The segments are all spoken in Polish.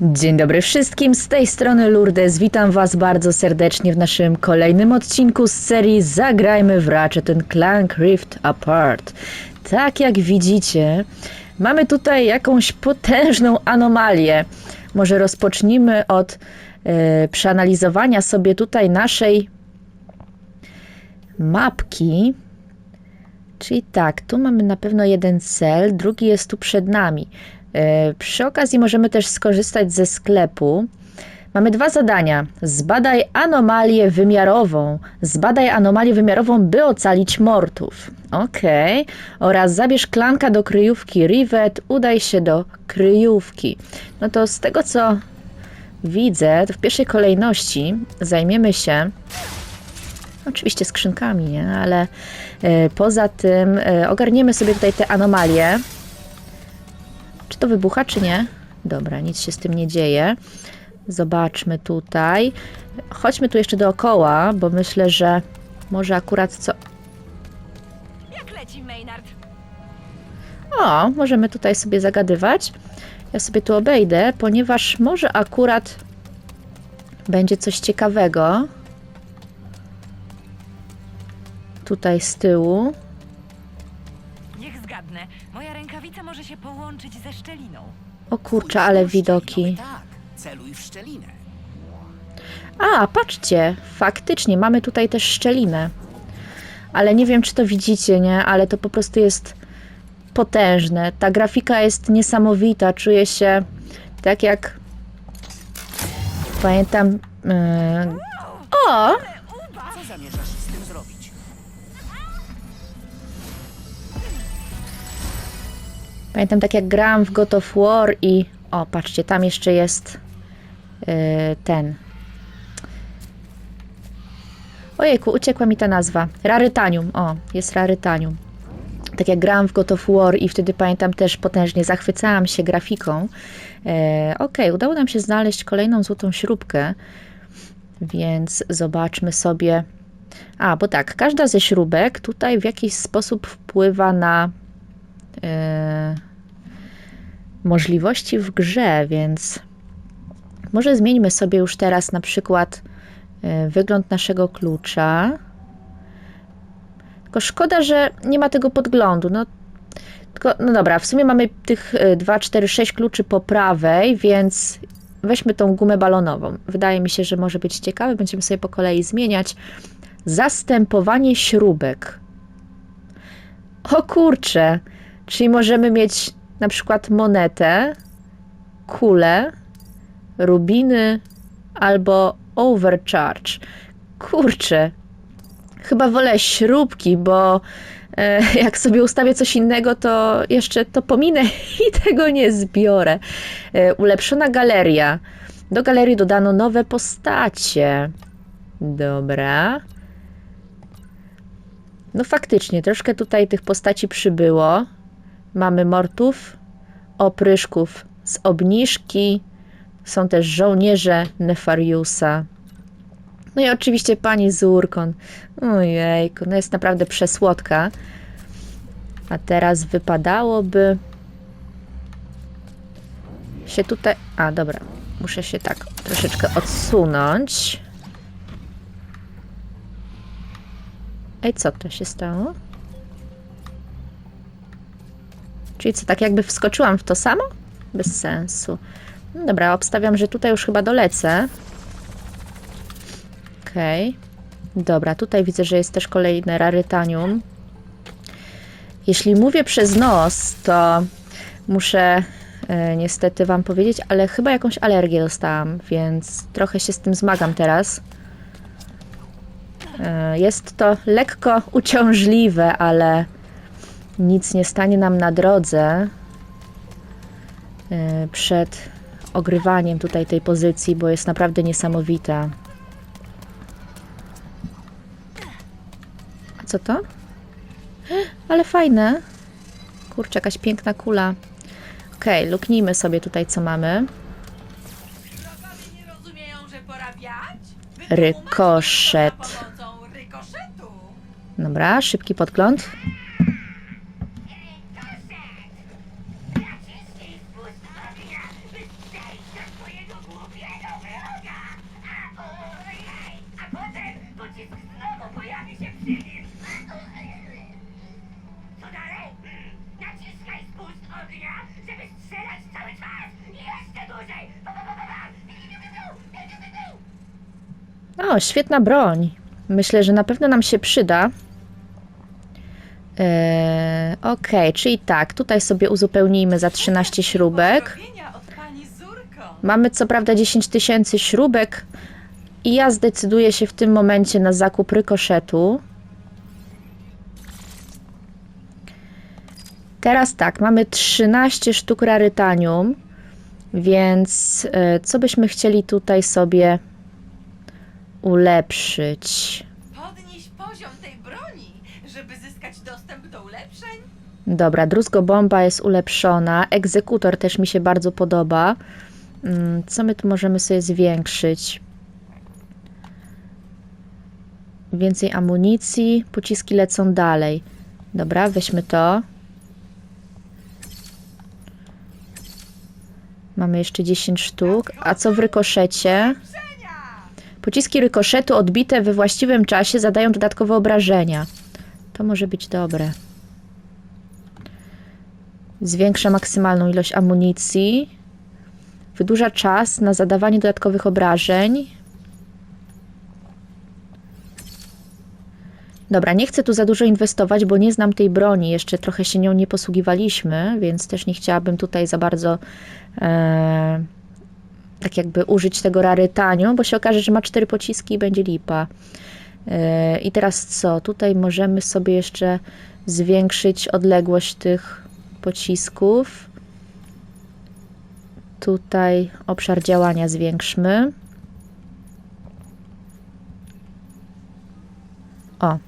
Dzień dobry wszystkim, z tej strony Lourdes. Witam Was bardzo serdecznie w naszym kolejnym odcinku z serii Zagrajmy w Ratchet Clank Rift Apart. Tak jak widzicie, mamy tutaj jakąś potężną anomalię. Może rozpocznijmy od e, przeanalizowania sobie tutaj naszej mapki. Czyli tak, tu mamy na pewno jeden cel, drugi jest tu przed nami. E, Przy okazji możemy też skorzystać ze sklepu. Mamy dwa zadania. Zbadaj anomalię wymiarową. Zbadaj anomalię wymiarową, by ocalić mortów. Ok. Oraz zabierz klanka do kryjówki Rivet. Udaj się do kryjówki. No to z tego co widzę, to w pierwszej kolejności zajmiemy się oczywiście skrzynkami, nie? Ale e, poza tym e, ogarniemy sobie tutaj te anomalie. To wybucha, czy nie? Dobra, nic się z tym nie dzieje. Zobaczmy tutaj. Chodźmy tu jeszcze dookoła, bo myślę, że może akurat co. Jak leci Maynard? O, możemy tutaj sobie zagadywać. Ja sobie tu obejdę, ponieważ może akurat będzie coś ciekawego. Tutaj z tyłu. Może się połączyć ze szczeliną. O kurczę, ale widoki. Tak, celuj w szczelinę. A, patrzcie, faktycznie mamy tutaj też szczelinę. Ale nie wiem, czy to widzicie, nie? Ale to po prostu jest potężne. Ta grafika jest niesamowita. Czuję się tak jak. Pamiętam. Yy... O! Co zamierzasz z tym zrobić? Pamiętam tak jak grałam w God of War i. O, patrzcie, tam jeszcze jest yy, ten. Ojejku, uciekła mi ta nazwa. Rarytanium. O, jest rarytanium. Tak jak grałam w God of War i wtedy pamiętam też potężnie zachwycałam się grafiką. E, Okej, udało nam się znaleźć kolejną złotą śrubkę, więc zobaczmy sobie. A, bo tak, każda ze śrubek tutaj w jakiś sposób wpływa na możliwości w grze, więc może zmieńmy sobie już teraz na przykład e, wygląd naszego klucza. Tylko szkoda, że nie ma tego podglądu. No, tylko, no dobra, w sumie mamy tych e, 2, 4, 6 kluczy po prawej, więc weźmy tą gumę balonową. Wydaje mi się, że może być ciekawe. Będziemy sobie po kolei zmieniać. Zastępowanie śrubek. O kurczę! Czyli możemy mieć na przykład monetę, kulę, rubiny albo overcharge. Kurczę, chyba wolę śrubki, bo e, jak sobie ustawię coś innego, to jeszcze to pominę i tego nie zbiorę. E, ulepszona galeria. Do galerii dodano nowe postacie. Dobra. No faktycznie, troszkę tutaj tych postaci przybyło. Mamy mortów, opryszków z obniżki. Są też żołnierze Nefariusa. No i oczywiście pani Zurkon. Ojejku, no jest naprawdę przesłodka. A teraz wypadałoby się tutaj... A, dobra. Muszę się tak troszeczkę odsunąć. Ej, co to się stało? Czyli co, tak jakby wskoczyłam w to samo? Bez sensu. No dobra, obstawiam, że tutaj już chyba dolecę. Okej. Dobra, tutaj widzę, że jest też kolejne rarytanium. Jeśli mówię przez nos, to muszę e, niestety Wam powiedzieć, ale chyba jakąś alergię dostałam, więc trochę się z tym zmagam teraz. E, Jest to lekko uciążliwe, ale nic nie stanie nam na drodze e, przed ogrywaniem tutaj tej pozycji, bo jest naprawdę niesamowita. A co to? Ale fajne. Kurczę, jakaś piękna kula. Okej, luknijmy sobie tutaj, co mamy. Rykoszet. Dobra, szybki podgląd. O, świetna broń. Myślę, że na pewno nam się przyda. Eee, Okej, czyli tak, tutaj sobie uzupełnijmy za 13 śrubek. Mamy co prawda 10 tysięcy śrubek i ja zdecyduję się w tym momencie na zakup rykoszetu. Teraz tak, mamy 13 sztuk rarytanium, więc e, co byśmy chcieli tutaj sobie ulepszyć? Podnieś poziom tej broni, żeby zyskać dostęp do ulepszeń? Dobra, druzgobomba jest ulepszona, egzekutor też mi się bardzo podoba. Mm, Co my tu możemy sobie zwiększyć? Więcej amunicji, pociski lecą dalej. Dobra, weźmy to. Mamy jeszcze 10 sztuk. A co w rykoszecie? Pociski rykoszetu odbite we właściwym czasie zadają dodatkowe obrażenia. To może być dobre. Zwiększa maksymalną ilość amunicji. Wydłuża czas na zadawanie dodatkowych obrażeń. Dobra, nie chcę tu za dużo inwestować, bo nie znam tej broni. Jeszcze trochę się nią nie posługiwaliśmy, więc też nie chciałabym tutaj za bardzo e, tak jakby użyć tego rarytaniu, bo się okaże, że ma cztery pociski i będzie lipa. E, I teraz co? Tutaj możemy sobie jeszcze zwiększyć odległość tych pocisków. Tutaj obszar działania zwiększmy. O,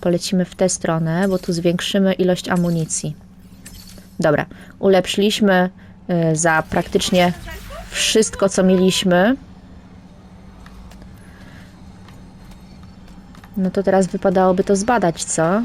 polecimy w tę stronę, bo tu zwiększymy ilość amunicji. Dobra, ulepszyliśmy y, za praktycznie wszystko, co mieliśmy. No to teraz wypadałoby to zbadać, co?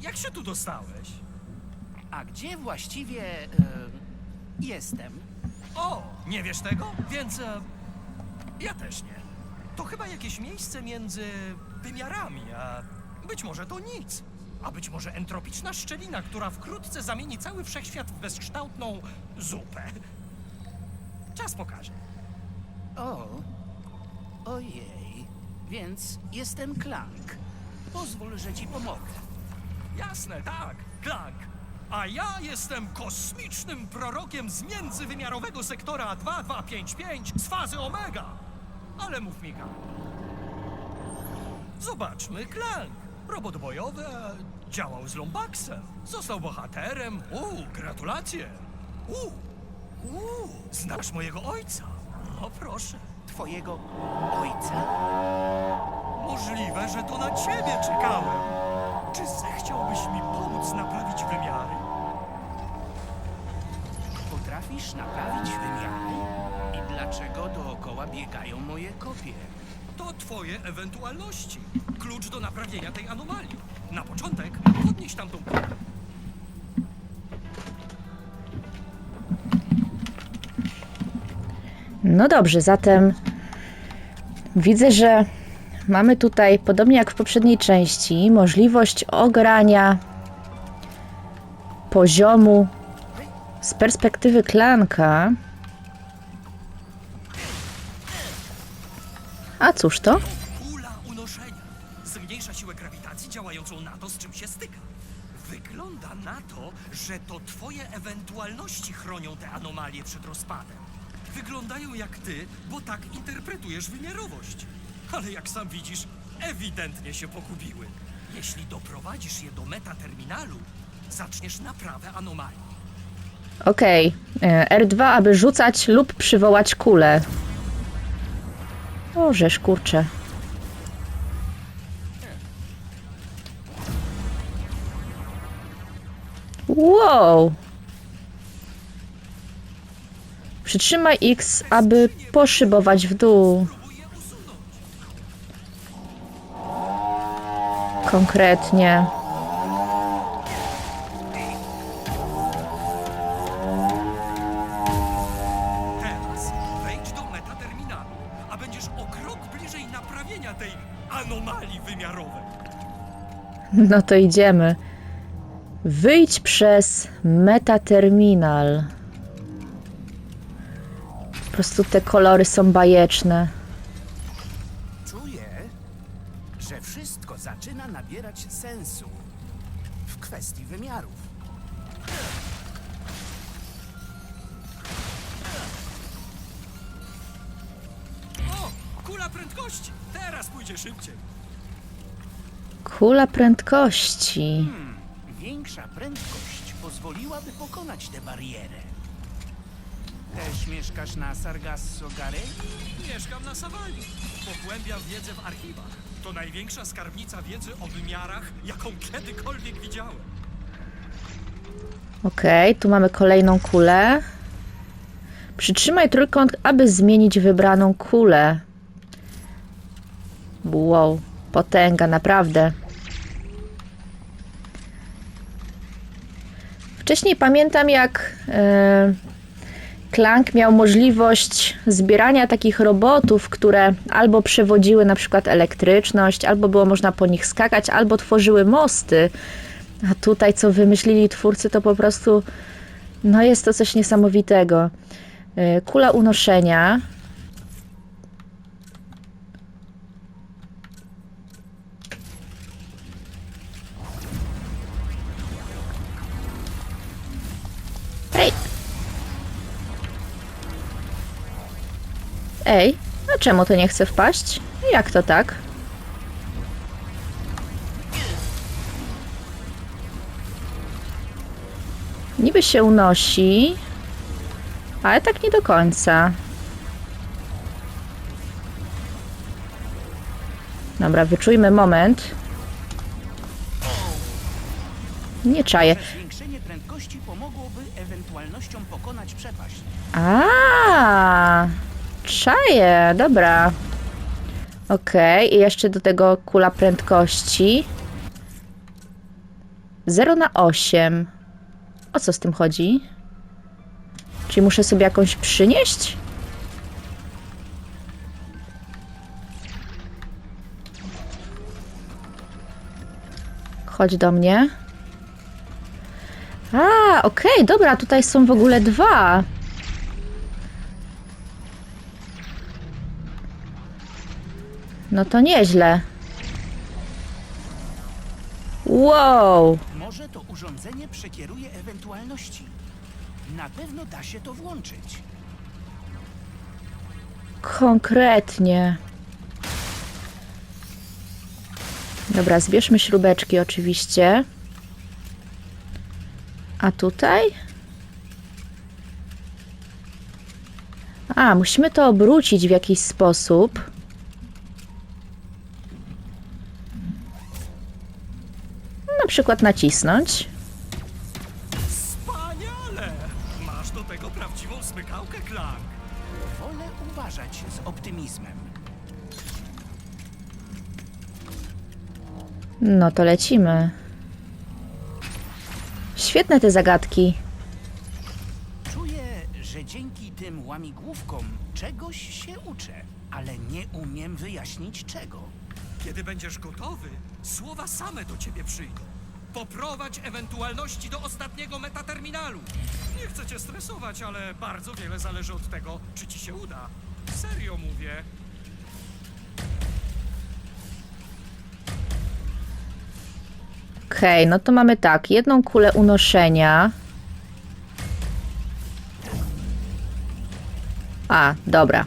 Jak się tu dostałeś? A gdzie właściwie e, jestem? O, nie wiesz tego? Więc e, ja też nie. To chyba jakieś miejsce między wymiarami, a być może to nic. A być może entropiczna szczelina, która wkrótce zamieni cały wszechświat w bezkształtną zupę. Czas pokaże. O, ojej. Więc jestem Klank. Pozwól, że ci pomogę. Jasne, tak, Klank. A ja jestem kosmicznym prorokiem z międzywymiarowego sektora 2255 z fazy Omega. Ale mów mi, Zobaczmy, Klank. Robot bojowy e, działał z Lombaxem. Został bohaterem. Uuu, gratulacje. Uuu, uuu, znasz mojego ojca? O, proszę. Twojego ojca? Możliwe, że to na ciebie czekałem. Czy zechciałbyś mi pomóc naprawić wymiary? Potrafisz naprawić wymiary? I dlaczego dookoła biegają moje kopie? To twoje ewentualności. Klucz do naprawienia tej anomalii. Na początek podnieś tamtą kupę. No dobrze, zatem widzę, że mamy tutaj, podobnie jak w poprzedniej części, możliwość ogrania poziomu z perspektywy klanka. A cóż to? Kula unoszenia. Zmniejsza siłę grawitacji działającą na to, z czym się styka. Wygląda na to, że to twoje ewentualności chronią te anomalie przed rozpadem. Wyglądają jak ty, bo tak interpretujesz wymiarowość. Ale jak sam widzisz, ewidentnie się pogubiły. Jeśli doprowadzisz je do metaterminalu, zaczniesz naprawę anomalii. Okej, e, R2, aby rzucać lub przywołać kulę. O, żeż kurczę. Wow! Przytrzymaj X, aby poszybować w dół. Konkretnie. Teraz wejdź do metaterminalu, a będziesz o krok bliżej naprawienia tej anomalii wymiarowej. No to idziemy. Wyjdź przez metaterminal. Po prostu te kolory są bajeczne. Prędkości! Teraz pójdzie szybciej. Kula prędkości. Większa prędkość pozwoliłaby pokonać tę barierę. Też mieszkasz na Sargasso Garei? Mieszkam na Sawanie. Pogłębiam wiedzę w archiwach. To największa skarbnica wiedzy o wymiarach, jaką kiedykolwiek widziałem. Okej, tu mamy kolejną kulę. Przytrzymaj trójkąt, aby zmienić wybraną kulę. Wow, potęga, naprawdę. Wcześniej pamiętam, jak e, miał możliwość zbierania takich robotów, które albo przewodziły na przykład elektryczność, albo było można po nich skakać, albo tworzyły mosty. A tutaj, co wymyślili twórcy, to po prostu no jest to coś niesamowitego. Y, Kula unoszenia. Ej, a czemu to nie chce wpaść? Jak to tak? Niby się unosi, ale tak nie do końca. Dobra, wyczujmy moment. Nie czaję. Zwiększenie prędkości pomogłoby ewentualnościom pokonać przepaść. A, czaję, dobra. Okej, i jeszcze do tego kula prędkości. 0 na 8. O co z tym chodzi? Czyli muszę sobie jakąś przynieść? Chodź do mnie. A, okej, dobra, tutaj są w ogóle dwa. No to nieźle. Wow! Może to urządzenie przekieruje ewentualności. Na pewno da się to włączyć. Konkretnie. Dobra, zbierzmy śrubeczki oczywiście. A tutaj? A, musimy to obrócić w jakiś sposób. Przykład nacisnąć. Wspaniale! Masz do tego prawdziwą smykałkę, Klank. Wolę uważać z optymizmem. No to lecimy. Świetne te zagadki. Czuję, że dzięki tym łamigłówkom czegoś się uczę, ale nie umiem wyjaśnić czego. Kiedy będziesz gotowy, słowa same do ciebie przyjdą. Poprowadź ewentualności do ostatniego metaterminalu. Nie chcę cię stresować, ale bardzo wiele zależy od tego, czy ci się uda. Serio mówię. Okej, no to mamy tak, jedną kulę unoszenia. A, dobra.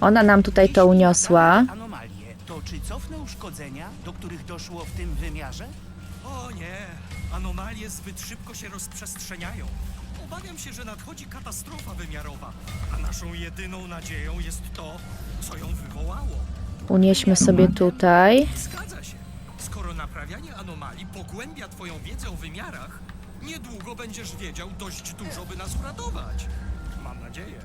Ona nam tutaj to uniosła. Anomalie, to czy cofnę uszkodzenia, do których doszło w tym wymiarze? O nie, anomalie zbyt szybko się rozprzestrzeniają. Obawiam się, że nadchodzi katastrofa wymiarowa, a naszą jedyną nadzieją jest to, co ją wywołało. Unieśmy sobie tutaj. Zgadza się. Skoro naprawianie anomalii pogłębia twoją wiedzę o wymiarach, niedługo będziesz wiedział dość dużo, by nas uratować. Mam nadzieję.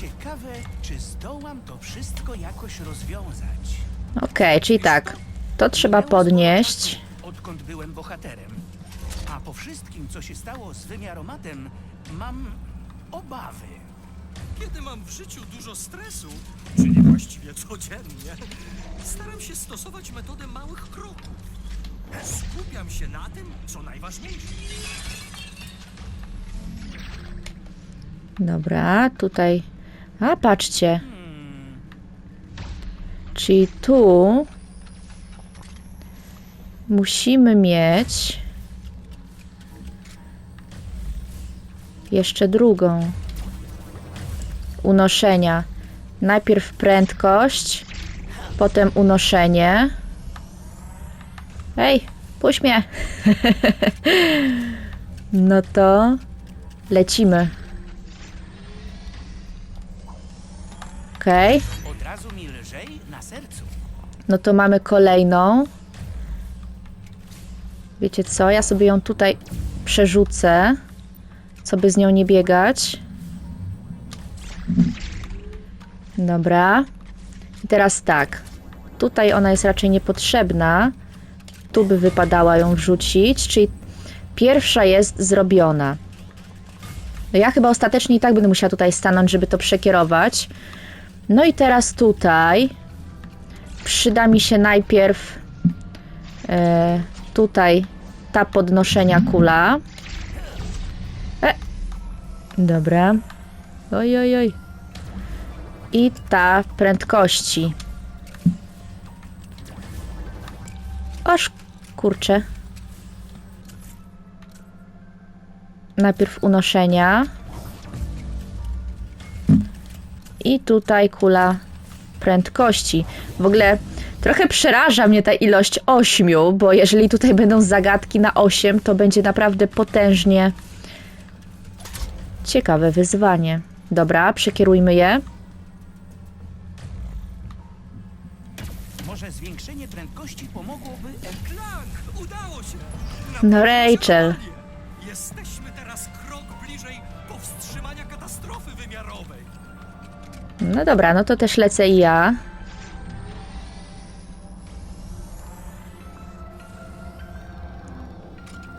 Ciekawe, czy zdołam to wszystko jakoś rozwiązać. Okej, czyli tak. To trzeba podnieść. Odkąd byłem bohaterem. A po wszystkim, co się stało z wymiaromatem, mam obawy. Kiedy mam w życiu dużo stresu, czyli właściwie codziennie, staram się stosować metodę małych kroków. Skupiam się na tym, co najważniejsze. Dobra, tutaj. A, patrzcie. Czyli tu musimy mieć jeszcze drugą unoszenia. Najpierw prędkość, potem unoszenie. Ej, puść mnie. no to lecimy. Okej. Od razu mi lżej na sercu. No to mamy kolejną. Wiecie co? Ja sobie ją tutaj przerzucę, co by z nią nie biegać. Dobra. I teraz tak. Tutaj ona jest raczej niepotrzebna. Tu by wypadała ją wrzucić, czyli pierwsza jest zrobiona. No ja chyba ostatecznie i tak będę musiała tutaj stanąć, żeby to przekierować. No i teraz tutaj przyda mi się najpierw e, tutaj ta podnoszenia kula. E, dobra. Oj, oj, oj. I ta prędkości. Oż, kurczę. Najpierw unoszenia. I tutaj kula prędkości. W ogóle trochę przeraża mnie ta ilość ośmiu, bo jeżeli tutaj będą zagadki na 8, to będzie naprawdę potężnie ciekawe wyzwanie. Dobra, przekierujmy je. Może zwiększenie prędkości pomogłoby... Klank! Udało się! No, Rachel. Jesteśmy teraz krok bliżej powstrzymania katastrofy wymiarowej. No dobra, no to też lecę i ja.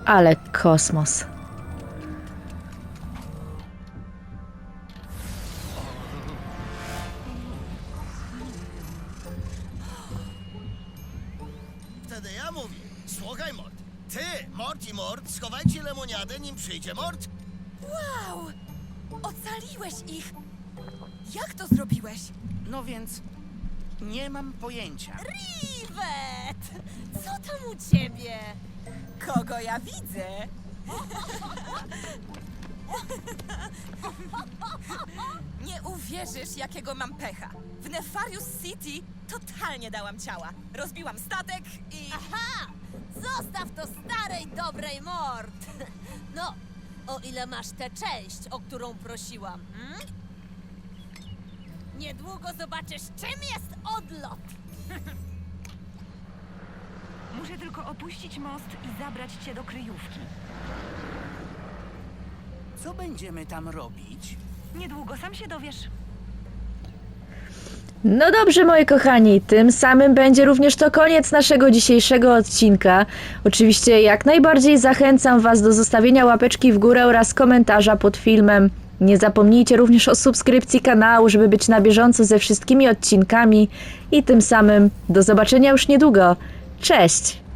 Ale kosmos. Wtedy ja mówię, słuchaj Mort, ty, Mort i Mort, schowajcie lemoniadę, nim przyjdzie Mort. Wow! Ocaliłeś ich! Jak to zrobiłeś? No więc... Nie mam pojęcia. Rivet! Co tam u ciebie? Kogo ja widzę? Nie uwierzysz, jakiego mam pecha. W Nefarious City totalnie dałam ciała. Rozbiłam statek i... Aha! Zostaw to starej, dobrej mord! No, o ile masz tę część, o którą prosiłam. Hmm? Niedługo zobaczysz, czym jest odlot! Muszę tylko opuścić most i zabrać cię do kryjówki. Co będziemy tam robić? Niedługo sam się dowiesz. No dobrze, moi kochani, tym samym będzie również to koniec naszego dzisiejszego odcinka. Oczywiście jak najbardziej zachęcam Was do zostawienia łapeczki w górę oraz komentarza pod filmem. Nie zapomnijcie również o subskrypcji kanału, żeby być na bieżąco ze wszystkimi odcinkami i tym samym do zobaczenia już niedługo. Cześć!